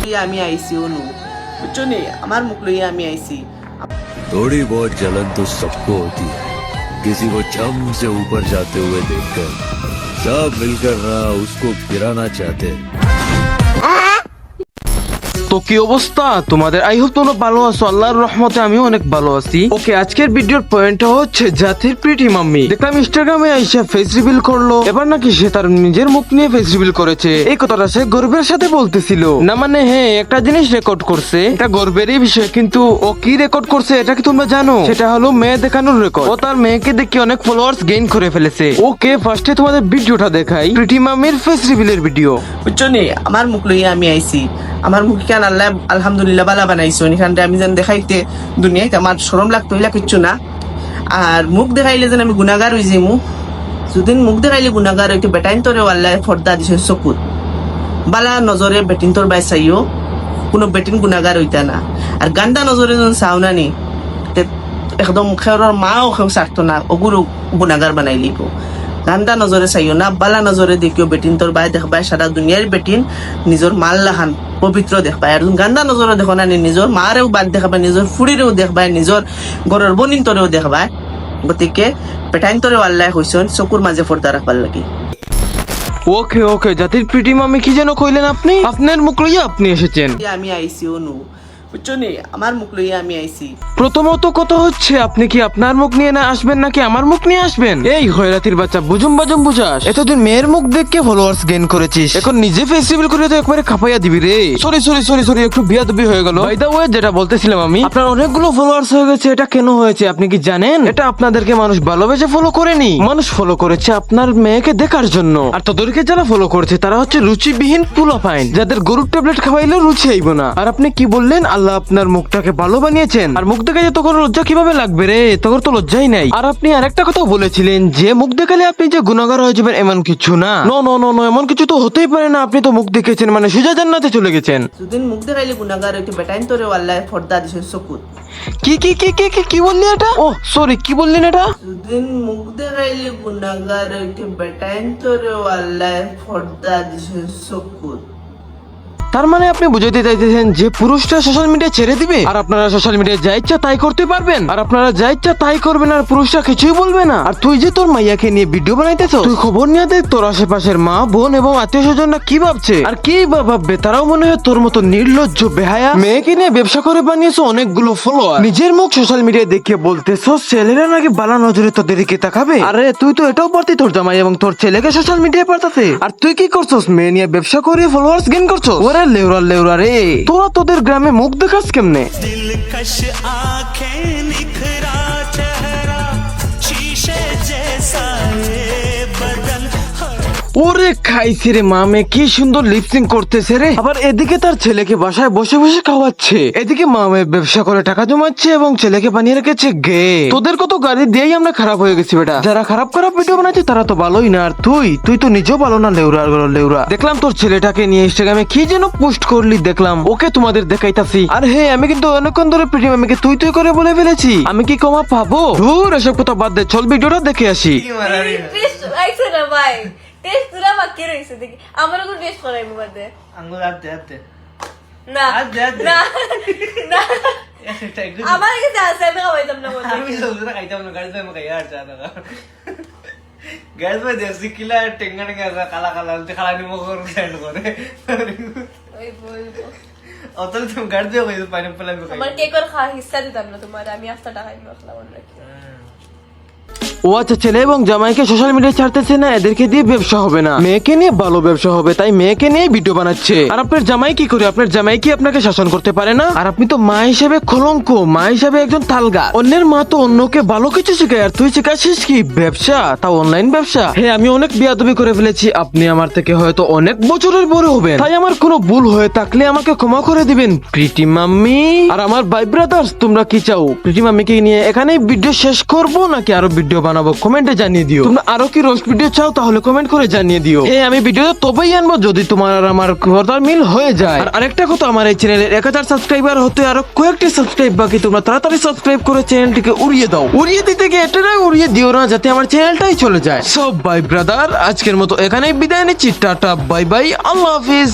লইয়া আমি আইছি অনু বুঝছো নি আমার মুখ লইয়া আমি আইছি थोड़ी बहुत जलन तो सबको होती है किसी को चम से ऊपर जाते हुए देखकर सब मिलकर रहा उसको गिराना चाहते हैं তো কি অবস্থা? তোমাদের আই হোপ তোমরা ভালো আছো। আল্লাহর রহমতে আমিও অনেক ভালো আছি। ওকে, আজকের ভিডিওর পয়েন্টটা হচ্ছে জাতির প্রিটি মাম্মি। দেখলাম ইনস্টাগ্রামে আইসা ফেস রিভিল করল। এবার নাকি সে তার নিজের মুখ নিয়ে ফেস রিভিল করেছে। এই কথাটা সে গর্বের সাথে বলতেছিল। না মানে হ্যাঁ একটা জিনিস রেকর্ড করছে। এটা গর্বেরই বিষয়, কিন্তু ও কি রেকর্ড করছে এটা কি তোমরা জানো? সেটা হলো মেয়ে দেখানোর রেকর্ড ও তার মেয়েকে দেখে অনেক ফলোয়ার্স গেইন করে ফেলেছে। ওকে ফার্স্টে তোমাদের ভিডিওটা দেখাই। প্রিটি মাম্মির ফেস রিভিলের ভিডিও বুঝছ আমার মুখ লইয়া আমি আইছি। আমার মুখ কেন আল্লাহ আলহামদুলিল্লাহ বালা বানাইছো। এখানটা আমি যেন দেখাইতে দুনিয়াতে আমার সরম লাগতো হইলা কিচ্ছু না। আর মুখ দেখাইলে যেন আমি গুণাগার হয়ে যাই মুখ যদিন মুখ দেখাইলে গুণাগার হইতে বেটাইন তোরে আল্লাহ ফর্দা দিছে চকুত। বালা নজরে বেটিন তোর বাই চাইও কোনো বেটিন গুণাগার হইতা না। আর গান্দা নজরে যখন চাও না নি একদম খেৰৰ মাও খেও চারতো না অগুরু গুণাগার বানাই লিব। গান্দা নজরে চাইও না, বালা নজরে দেখিও বেটিন তোর বাই দেখবাই সারা দুনিয়ার বেটিন নিজর মাল লাহান পবিত্র দেখবাই আর গান্দা নজরে দেখো না নিজের মারেও বাদ দেখাবাই নিজের ফুড়িরেও দেখবাই নিজের ঘৰৰ বনিন্তরেও দেখবাই গতিকে পেটাইন্তরেও আল্লাহ কৈছন চকুৰ মাজে ফর্দা রাখবার লাগে। ওকে ওকে জাতির প্রিটি মামি কি যেন কইলেন আপনি? আপনার মুখ লইয়া আপনি এসেছেন। আমি আইসিও অনু বুঝছ আমার মুখ লইয়া আমি আইছি। প্রথমত কথা হচ্ছে আপনি কি আপনার মুখ নিয়ে না আসবেন নাকি আমার মুখ নিয়ে আসবেন? এই হয়রাতির বাচ্চা বুঝুম বাজুম বুঝাস। এতদিন মেয়ের মুখ দেখে ফলোয়ার্স গেইন করেছিস। এখন নিজে ফেস্টিভ্যাল করে তো একবারে খাপাইয়া দিবি রে। সরি সরি সরি সরি একটু বিয়াদবি হয়ে গেল। বাই দা ওয়ে যেটা বলতেছিলাম আমি আপনার অনেকগুলো ফলোয়ার্স হয়ে গেছে এটা কেন হয়েছে আপনি কি জানেন? এটা আপনাদেরকে মানুষ ভালোবেসে ফলো করেনি। মানুষ ফলো করেছে আপনার মেয়েকে দেখার জন্য। আর তোদেরকে যারা ফলো করছে তারা হচ্ছে রুচিবিহীন পুলা পাইন যাদের গরুর ট্যাবলেট খাওয়াইলেও রুচি আইব না। আর আপনি কি বললেন? আল্লাহ আপনার মুখটাকে ভালো বানিয়েছেন। আর মুখ দেখে যে তোর লজ্জা কীভাবে লাগবে রে? তখন তো লজ্জাই নাই। আর আপনি আরেকটা কথা বলেছিলেন যে মুখ দেখালে আপনি যে গুণাগার হয়ে যাবেন এমন কিছু না। নো নো নো নো এমন কিছু তো হতেই পারে না। আপনি তো মুখ দেখেছেন মানে সুজা জান্নাতে চলে গেছেন। যদিন মুখ দেখাইলে গুণাগার হইতে বেটাইন তোরে আল্লাহ ফর্দা দিছে চকুত কি কি কি কি কি কি বললি এটা? ও সরি কি বললেন এটা? যদিন মুখ দেখাইলে গুণাগার হইতে বেটাইন তোরে আল্লাহ ফর্দা দিছে চকুত তার মানে আপনি বুঝাইতে চাইতেছেন যে পুরুষটা সোশ্যাল মিডিয়া ছেড়ে দিবে? আর আপনারা সোশ্যাল মিডিয়া যা ইচ্ছা তাই করতে পারবেন। আর আপনারা যা ইচ্ছা তাই করবেন আর পুরুষটা কিছুই বলবে না। আর তুই যে তোর মাইয়াকে নিয়ে ভিডিও বানাইতেছ, তুই খবর নিয়ে দেখ তোর আশেপাশের মা, বোন এবং আত্মীয় স্বজনরা কি ভাবছে? আর কি বা ভাববে? তারাও মনে হয় তোর মতো নির্লজ্জ, বেহায়া। মেয়েকে নিয়ে ব্যবসা করে বানিয়েছো অনেকগুলো ফলোয়ার নিজের মুখ সোশ্যাল মিডিয়া দেখে বলতেছো, ছেলেরা নাকি বালা নজরে তোদেরকে তাকাবে? আরে, তুই তো এটাও পারতি তোর জামাই এবং তোর ছেলেকে সোশ্যাল মিডিয়ায় পাঠাতে। আর তুই কি করছস? মেয়ে নিয়ে ব্যবসা করে ফলোয়ার্স গেইন করছ ওরে লেউরা লেউরা রে। তোরা তোদের গ্রামে মুখ দেখাস কেমনে? ওরে খাইছে রে মামে কি সুন্দর লিপসিং করতেছে রে আবার এদিকে তার ছেলেকে বাসায় বসে বসে খাওয়াচ্ছে এদিকে মামে ব্যবসা করে টাকা জমাচ্ছে এবং ছেলেকে বানিয়ে রেখেছে গে তোদের কত গাড়ি দিয়েই আমরা খারাপ হয়ে গেছি বেটা যারা খারাপ খারাপ ভিডিও বানাচ্ছে তারা তো ভালোই না আর তুই তুই তো নিজেও ভালো না লেউরা লেউরা দেখলাম তোর ছেলেটাকে নিয়ে ইনস্টাগ্রামে কি যেন পোস্ট করলি দেখলাম ওকে তোমাদের দেখাইতাছি আর হে আমি কিন্তু অনেকক্ষণ ধরে প্রিটি মামিকে তুই তুই করে বলে ফেলেছি আমি কি কমা পাবো ধুর এসব কথা বাদ দে চল ভিডিওটা দেখে আসি টেস্ট পুরা বাকি রইছে দেখি। আমার কোন টেস্ট করাই মধ্যে আঙ্গুল হাতে হাতে। না আচ্ছা, আচ্ছা। না না। আমার কাছে আছে আমি খাওয়াইতাম না মধ্যে আমি সবজিটা খাইতাম না গাড়ি আমি খাইয়া আর চা না। গ্যাস ভাই দেখছি কিলা টেঙ্গা টেঙ্গা আছে, কালা কালা কালা নিমখ স্যান্ড করে ওই বলব অতল তুমি গাড়ি দিয়ে পাইনাপেল আমি খাই আমার কেকর খা হিস্সা দিতাম না তোমার আমি আস্তা টাকা নিয়ে রাখলাম রাখি। ও আচ্ছা ছেলে এবং জামাইকে সোশ্যাল মিডিয়া ছাড়তেছে না, এদেরকে দিয়ে ব্যবসা হবে না। মেয়েকে নিয়ে ভালো ব্যবসা হবে, তাই মেয়েকে নিয়ে ভিডিও বানাচ্ছে। আর আপনার জামাই কি করে? আপনার জামাই কি আপনাকে শাসন করতে পারে না? আর আপনি তো মা হিসেবে কলঙ্ক মা হিসেবে একজন তালগা। অন্যের মা তো অন্যকে ভালো কিছু শেখায়, আর তুই শেখাচ্ছিস কি? ব্যবসা? তাও অনলাইন ব্যবসা? হ্যাঁ আমি অনেক বিয়াদবি করে ফেলেছি, আপনি আমার থেকে হয়তো অনেক বছরের বড় হবেন। তাই আমার কোনো ভুল হয়ে থাকলে আমাকে ক্ষমা করে দিবেন, প্রীতি মাম্মি। আর আমার ভাই ব্রাদার্স তোমরা কি চাও? প্রীতি মাম্মিকে নিয়ে এখানেই ভিডিও শেষ করব, নাকি আরও ভিডিও বানাবো কমেন্টে জানিয়ে দিও। তোমরা আরও কি রোস্ট ভিডিও চাও তাহলে কমেন্ট করে জানিয়ে দিও। হ্যাঁ আমি ভিডিও তবেই আনব যদি তোমার আর আমার কথার মিল হয়ে যায়। আর আরেকটা কথা আমার এই চ্যানেলের এক হাজার সাবস্ক্রাইবার হতে আরও কয়েকটি সাবস্ক্রাইব বাকি তোমরা তাড়াতাড়ি সাবস্ক্রাইব করে চ্যানেলটিকে উড়িয়ে দাও। উড়িয়ে দিতে গিয়ে এটাই উড়িয়ে দিও না যাতে আমার চ্যানেলটাই চলে যায়। সব বাই ব্রাদার আজকের মতো এখানেই বিদায় নিচ্ছি টাটা বাই বাই আল্লাহ হাফিজ।